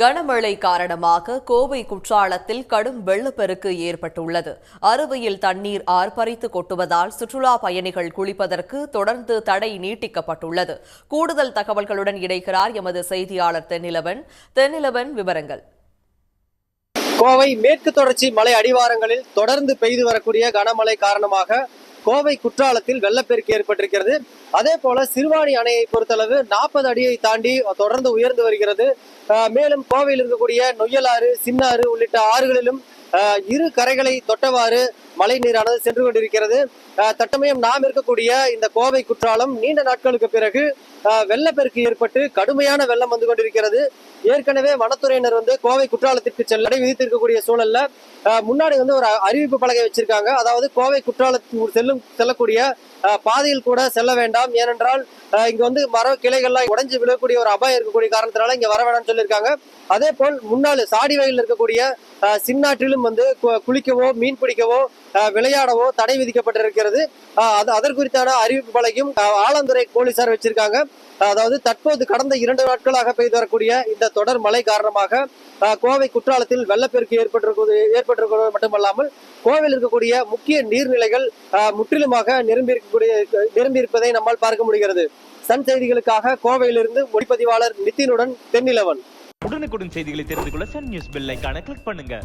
கனமழை காரணமாக கோவை குற்றாலத்தில் கடும் வெள்ளப்பெருக்கு ஏற்பட்டுள்ளது. அருவியில் தண்ணீர் ஆர்ப்பரித்து கொட்டுவதால் சுற்றுலா பயணிகள் குளிப்பதற்கு தொடர்ந்து தடை நீட்டிக்கப்பட்டுள்ளது. கூடுதல் தகவல்களுடன் இணைகிறார் எமது செய்தியாளர் தென்னிலவன். தென்னிலவன் விவரங்கள். கோவை மேற்கு தொடர்ச்சி மலை அடிவாரங்களில் தொடர்ந்து பெய்து வரக்கூடிய கனமழை காரணமாக கோவை குற்றாலத்தில் வெள்ளப்பெருக்கு ஏற்பட்டிருக்கிறது. அதே போல சிறுவாணி அணையை பொறுத்தளவு நாற்பது அடியை தாண்டி தொடர்ந்து உயர்ந்து வருகிறது. மேலும் கோவையில் இருக்கக்கூடிய நொய்யலாறு சின்னாறு உள்ளிட்ட ஆறுகளிலும் இரு கரைகளை தொட்டவாறு மழை நீரானது சென்று கொண்டிருக்கிறது. தட்டமயம் நாம் இருக்கக்கூடிய இந்த கோவை குற்றாலம் நீண்ட நாட்களுக்கு பிறகு வெள்ளப்பெருக்கு ஏற்பட்டு கடுமையான வெள்ளம் வந்து கொண்டிருக்கிறது. ஏற்கனவே வனத்துறையினர் வந்து கோவை குற்றாலத்திற்கு செல்ல தடை விதித்திருக்கக்கூடிய சூழல்ல முன்னாடி வந்து ஒரு அறிவிப்பு பலகை வச்சிருக்காங்க. அதாவது கோவை குற்றாலத்துக்கு செல்லும் செல்லக்கூடிய பாதையில் கூட செல்ல வேண்டாம். ஏனென்றால் இங்க வந்து மர கிளைகள்லாம் உடைஞ்சு விழக்கூடிய ஒரு அபாயம் இருக்கக்கூடிய காரணத்தினால இங்க வர வேணாம்னு சொல்லியிருக்காங்க. அதே போல் முன்னாள் சாடி வகையில் இருக்கக்கூடிய சின்னாற்றிலும் வந்து கு- குளிக்கவோ மீன் பிடிக்கவோ விளையாடவோ தடை விதிக்கப்பட்டிருக்கிறது. அது அதற்குறித்தான அறிவிப்பு பலகையும் ஆலந்துறை போலீசார் வச்சிருக்காங்க. அதாவது தற்போது கடந்த இரண்டு நாட்களாக பெய்து வரக்கூடிய இந்த தொடர் மழை காரணமாக கோவை குற்றாலத்தில் வெள்ளப்பெருக்கு ஏற்பட்டிருக்கிறது ஏற்பட்டிருக்கிறது மட்டுமல்லாமல் கோவையில் இருக்கக்கூடிய முக்கிய நீர்நிலைகள் முற்றிலுமாக நிரம்பி இருக்கக்கூடிய நிரம்பி இருப்பதை நம்மால் பார்க்க முடிகிறது. சன் செய்திகளுக்காக கோவையிலிருந்து ஒளிப்பதிவாளர் நிதினுடன் தென்னிலவன். உடனுக்குடன் செய்திகளை தெரிந்து கொள்ள சன் நியூஸ் பெல் ஐகானை கிளிக் பண்ணுங்க.